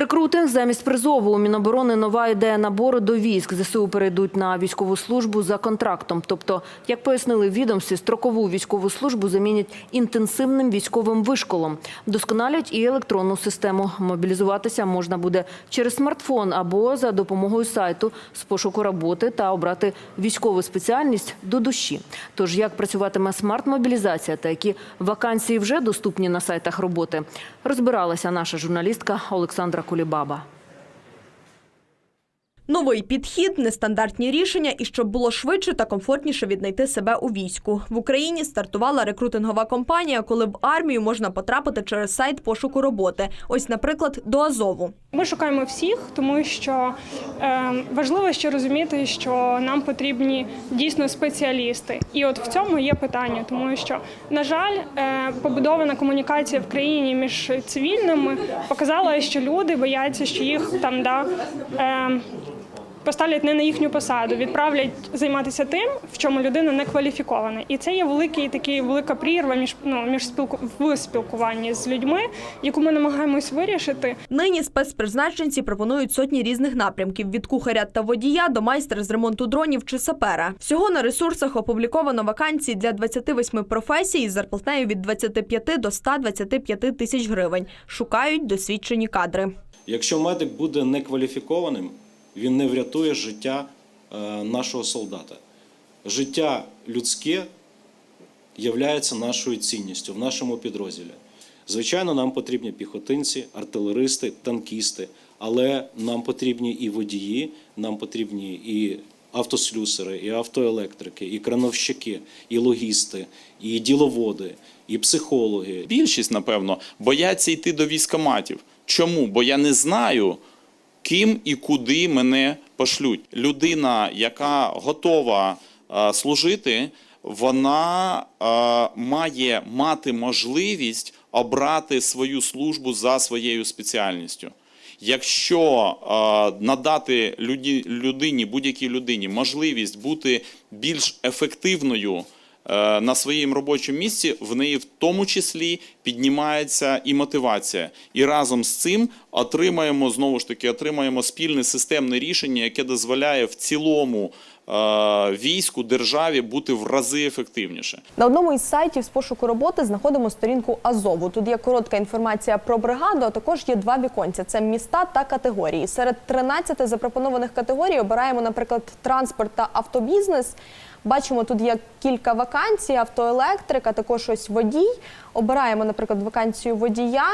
Рекрутинг замість призову у Міноборони нова ідея набору до військ. ЗСУ перейдуть на військову службу за контрактом. Тобто, як пояснили в відомстві, строкову військову службу замінять інтенсивним військовим вишколом. Вдосконалять і електронну систему. Мобілізуватися можна буде через смартфон або за допомогою сайту з пошуку роботи та обрати військову спеціальність до душі. Тож як працюватиме смарт-мобілізація та які вакансії вже доступні на сайтах роботи, розбиралася наша журналістка Олександра Кулібаба. Новий підхід, нестандартні рішення і щоб було швидше та комфортніше віднайти себе у війську. В Україні стартувала рекрутингова кампанія, коли в армію можна потрапити через сайт пошуку роботи. Ось, наприклад, до Азову. Ми шукаємо всіх, тому що е, важливо ще розуміти, що нам потрібні дійсно спеціалісти. І от в цьому є питання, тому що, на жаль, е, побудована комунікація в країні між цивільними показала, що люди бояться, що їх там да. Е, Поставлять не на їхню посаду, відправлять займатися тим, в чому людина не кваліфікована, і це є великий такий велика прірва між ну між спілку в спілкуванні з людьми, яку ми намагаємось вирішити. Нині спецпризначенці пропонують сотні різних напрямків від кухаря та водія до майстра з ремонту дронів чи сапера. Всього на ресурсах опубліковано вакансії для 28 професій з зарплатнею від 25 до 125 тисяч гривень. Шукають досвідчені кадри. Якщо медик буде некваліфікованим, він не врятує життя е, нашого солдата. Життя людське є нашою цінністю в нашому підрозділі. Звичайно, нам потрібні піхотинці, артилеристи, танкісти, але нам потрібні і водії, нам потрібні і автослюсери, і автоелектрики, і крановщики, і логісти, і діловоди, і психологи, Більшість, напевно, бояться йти до військоматів. Чому? Бо я не знаю, ким і куди мене пошлють. Людина, яка готова е, служити, вона е, має мати можливість обрати свою службу за своєю спеціальністю. Якщо е, надати люді, людині, будь-якій людині можливість бути більш ефективною на своєму робочому місці, в неї в тому числі піднімається і мотивація. І разом з цим отримаємо знову ж таки отримаємо спільне системне рішення, яке дозволяє в цілому е, війську державі бути в рази ефективніше. На одному із сайтів з пошуку роботи знаходимо сторінку Азову. Тут є коротка інформація про бригаду, а також є два віконця: це міста та категорії. Серед 13 запропонованих категорій обираємо, наприклад, транспорт та автобізнес. Бачимо, тут є кілька вакансій, автоелектрика, також ось водій. Обираємо, наприклад, вакансію водія.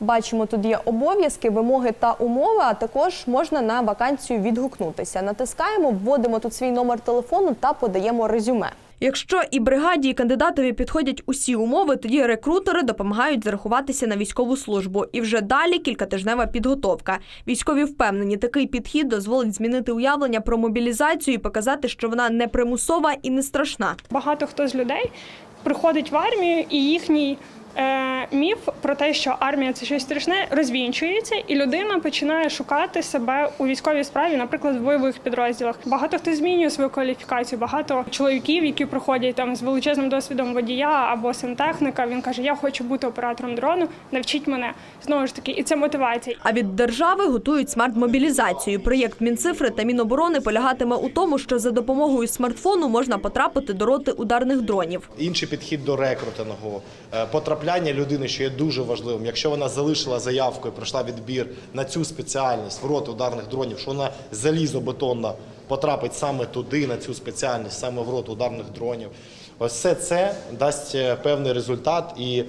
Бачимо, тут є обов'язки, вимоги та умови, а також можна на вакансію відгукнутися. Натискаємо, вводимо тут свій номер телефону та подаємо резюме. Якщо і бригаді, і кандидатові підходять усі умови, тоді рекрутери допомагають зарахуватися на військову службу. І вже далі кількатижнева підготовка. Військові впевнені, такий підхід дозволить змінити уявлення про мобілізацію і показати, що вона не примусова і не страшна. Багато хто з людей приходить в армію, і їхній міф про те, що армія це щось страшне, розвінчується, і людина починає шукати себе у військовій справі, наприклад, в бойових підрозділах. Багато хто змінює свою кваліфікацію. Багато чоловіків, які приходять там з величезним досвідом водія або сантехніка, він каже: Я хочу бути оператором дрону, навчіть мене знову ж таки, і це мотивація. А від держави готують смарт-мобілізацію. Проєкт Мінцифри та Міноборони полягатиме у тому, що за допомогою смартфону можна потрапити до роти ударних дронів. Інший підхід до рекрутингу, е, потрапляння людини, що є дуже важливим. Якщо вона залишила заявку і пройшла відбір на цю спеціальність в рот ударних дронів, що вона залізобетонна потрапить саме туди, на цю спеціальність, саме в рот ударних дронів. Ось все це дасть е, певний результат, і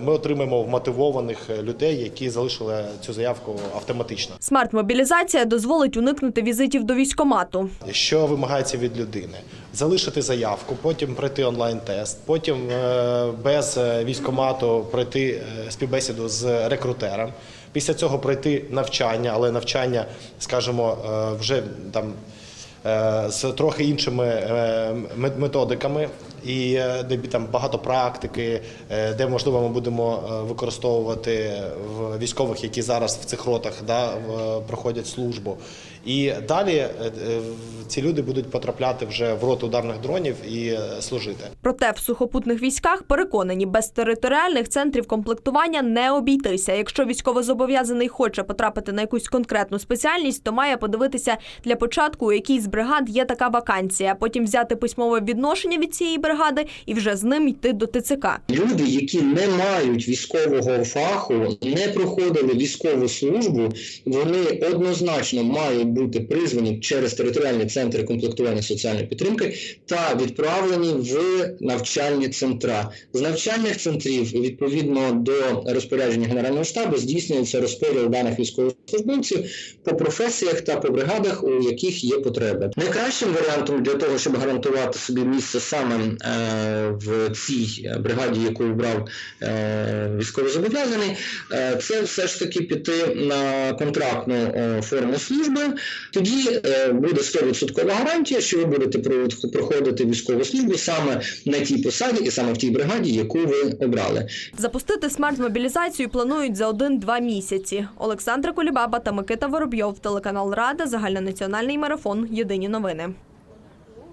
ми отримаємо вмотивованих людей, які залишили цю заявку автоматично. Смарт-мобілізація дозволить уникнути візитів до військомату. Що вимагається від людини? Залишити заявку, потім пройти онлайн-тест, потім е, без е, військомату пройти е, співбесіду з рекрутером. Після цього пройти навчання, але навчання, скажімо, е, вже там е, з трохи іншими е, методиками. І е, де там багато практики, е, де можливо ми будемо е, використовувати в військових, які зараз в цих ротах да, проходять службу. І далі ці люди будуть потрапляти вже в роту ударних дронів і служити. Проте в сухопутних військах переконані, без територіальних центрів комплектування не обійтися. Якщо військовозобов'язаний хоче потрапити на якусь конкретну спеціальність, то має подивитися для початку, у якій з бригад є така вакансія. Потім взяти письмове відношення від цієї бригади і вже з ним йти до ТЦК. Люди, які не мають військового фаху, не проходили військову службу, вони однозначно мають бути призвані через територіальні центри комплектування соціальної підтримки та відправлені в навчальні центра. З навчальних центрів, відповідно до розпорядження Генерального штабу, здійснюється розподіл даних військовослужбовців по професіях та по бригадах, у яких є потреба. Найкращим варіантом для того, щоб гарантувати собі місце саме в цій бригаді, яку обрав е, військовозобов'язаний, е, це все ж таки піти на контрактну е, форму служби. Тоді е, буде 100% гарантія, що ви будете про- проходити військову службу саме на тій посаді і саме в тій бригаді, яку ви обрали. Запустити смарт-мобілізацію планують за один-два місяці. Олександра Кулібаба та Микита Воробйов, телеканал Рада, загальнонаціональний марафон. Єдині новини.